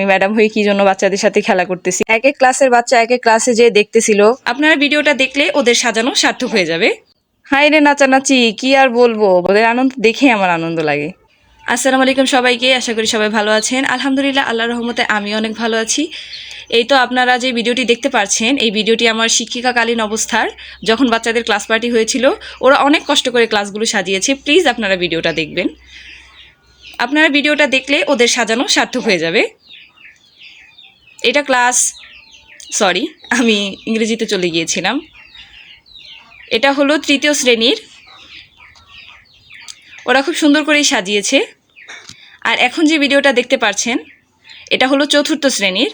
আমি ম্যাডাম হয়ে কি জন্য বাচ্চাদের সাথে খেলা করতেছি? এক এক ক্লাসের বাচ্চা এক এক ক্লাসে যে দেখতেছিল। আপনারা ভিডিওটা দেখলে ওদের সাজানো সার্থক হয়ে যাবে। হাই রে নাচানাচি কি আর বলব? ওদের আনন্দ দেখে আমার আনন্দ লাগে। আসসালামু আলাইকুম সবাইকে আশা করি সবাই ভালো আছেন। আলহামদুলিল্লাহ আল্লাহ রহমতে আমি অনেক ভালো আছি। এই তো আপনারা যে ভিডিওটি দেখতে পাচ্ছেন এই ভিডিওটি আমার শিক্ষিকাকালীন অবস্থার যখন বাচ্চাদের ক্লাস পার্টি হয়েছিল ওরা অনেক কষ্ট করে ক্লাসগুলো সাজিয়েছে। প্লিজ আপনারা ভিডিওটা দেখবেন। আপনারা ভিডিওটা দেখলে ওদের সাজানো সার্থক হয়ে যাবে। এটা ক্লাস, সরি, আমি ইংরেজিতে চলে গিয়েছিলাম। এটা হলো তৃতীয় শ্রেণির। ওরা খুব সুন্দর করেই সাজিয়েছে। আর এখন যে ভিডিওটা দেখতে পাচ্ছেন এটা হলো চতুর্থ শ্রেণির।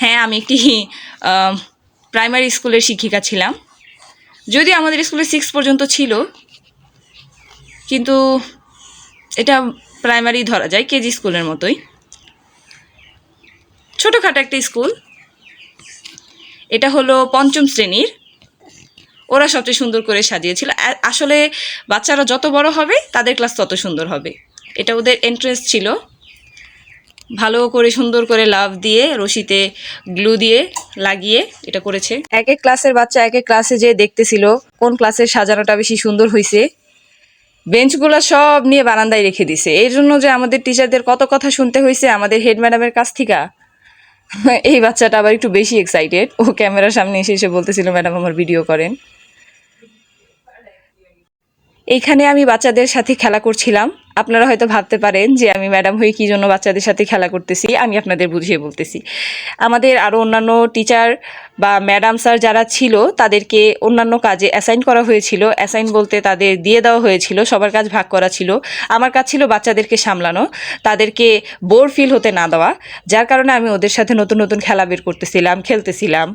হ্যাঁ আমি একটি প্রাইমারি স্কুলের শিক্ষিকা ছিলাম। যদি আমাদের স্কুলে সিক্স পর্যন্ত ছিল, কিন্তু এটা প্রাইমারি ধরা যায়, কেজি স্কুলের মতোই। ছোটোখাটো একটা স্কুল। এটা হলো পঞ্চম শ্রেণির। ওরা সবচেয়ে সুন্দর করে সাজিয়েছিল। আসলে বাচ্চারা যত বড় হবে, তাদের ক্লাস তত সুন্দর হবে। এটা ওদের এন্ট্রেন্স ছিল। ভালো করে সুন্দর করে লাভ দিয়ে, রশিতে গ্লু দিয়ে লাগিয়ে এটা করেছে। এক এক ক্লাসের বাচ্চা এক এক ক্লাসে যে দেখতেছিল কোন ক্লাসের সাজানোটা বেশি সুন্দর হয়েছে বেঞ্চগুলো সব নিয়ে বারান্দায় রেখে দিছে। এই জন্য যে আমাদের টিচারদের কত কথা শুনতে হয়েছে আমাদের হেড ম্যাডামের কাছ থেকে। এই বাচ্চাটা আবার একটু বেশি এক্সাইটেড ও ক্যামেরার সামনে এসে এসে বলতেছিল, ম্যাডাম, আমার ভিডিও করেন। এইখানে আমি বাচ্চাদের সাথে খেলা করছিলাম। আপনারা হয়তো ভাবতে পারেন যে আমি ম্যাডাম হয়ে কী জন্য বাচ্চাদের সাথে খেলা করতেছি, আমি আপনাদের বুঝিয়ে বলতেছি। আমাদের আরও অন্যান্য টিচার বা ম্যাডাম স্যার যারা ছিল, তাদেরকে অন্যান্য কাজে অ্যাসাইন করা হয়েছিল। অ্যাসাইন বলতে তাদের দিয়ে দেওয়া হয়েছিল, সবার কাজ ভাগ করা ছিল। আমার কাজ ছিল বাচ্চাদেরকে সামলানো, তাদেরকে বোর ফিল হতে না দেওয়া, যার কারণে আমি ওদের সাথে নতুন নতুন খেলা বের করতেছিলাম, খেলতেছিলাম।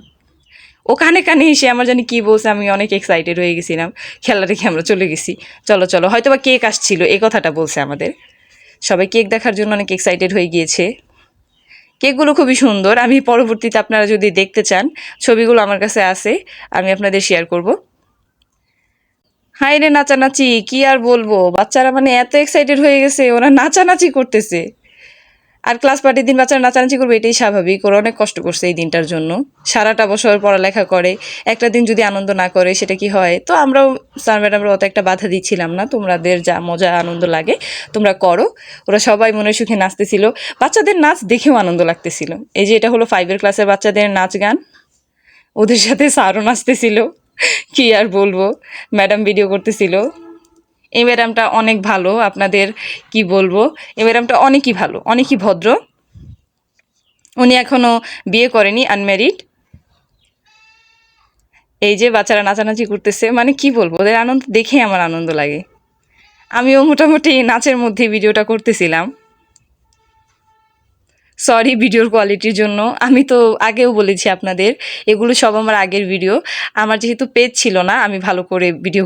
ওখানে কানে এসে আমার জানি কি বলছে, আমি অনেক এক্সাইটেড হয়ে গেছিলাম। খেলা রেখে আমরা চলে গেছি। চলো চলো হয়তো বা কেক আসছিল, এই কথাটা বলছে আমাদের। সবাই কেক দেখার জন্য অনেক এক্সাইটেড হয়ে গিয়েছে। কেকগুলো খুবই সুন্দর। আমি পরবর্তীতে আপনারা যদি দেখতে চান, ছবিগুলো আমার কাছে আছে, আমি আপনাদের শেয়ার করব। হাই রে নাচানাচি, কি আর বলব? বাচ্চারা মানে এত এক্সাইটেড হয়ে গেছে, ওরা নাচানাচি করতেছে। আর ক্লাস পার্টির দিন বাচ্চারা নাচানাচি করবে, এটাই স্বাভাবিক। ওরা অনেক কষ্ট করছে এই দিনটার জন্য। সারাটা বছর পড়ালেখা করে, একটা দিন যদি আনন্দ না করে, সেটা কি হয়? তো আমরাও স্যার ম্যাডামরা অত একটা বাধা দিচ্ছিলাম না, তোমাদের যা মজা, আনন্দ লাগে, তোমরা করো। ওরা সবাই মনে সুখে নাচতেছিল। বাচ্চাদের নাচ দেখেও আনন্দ লাগতেছিল। এই যে এটা হলো ফাইভের ক্লাসের বাচ্চাদের নাচ গান। ওদের সাথে স্যারও নাচতেছিল। কি আর বলব? ম্যাডাম ভিডিও করতেছিল। এই ম্যাডামটা অনেক ভালো, আপনাদের কি বলব? এই ম্যাডামটা অনেকই ভালো, অনেকই ভদ্র। উনি এখনও বিয়ে করেনি আনম্যারিড এই যে বাচ্চারা নাচানাচি করতেছে মানে কি বলব? ওদের আনন্দ, দেখে আমার আনন্দ লাগে। আমিও মোটামুটি নাচের মধ্যে ভিডিওটা করতেছিলাম। সরি ভিডিওর কোয়ালিটির জন্য। আমি তো আগেও বলেছি আপনাদের, এগুলো সব আমার আগের ভিডিও আমার যেহেতু পেজ ছিল না, আমি ভালো করে ভিডিও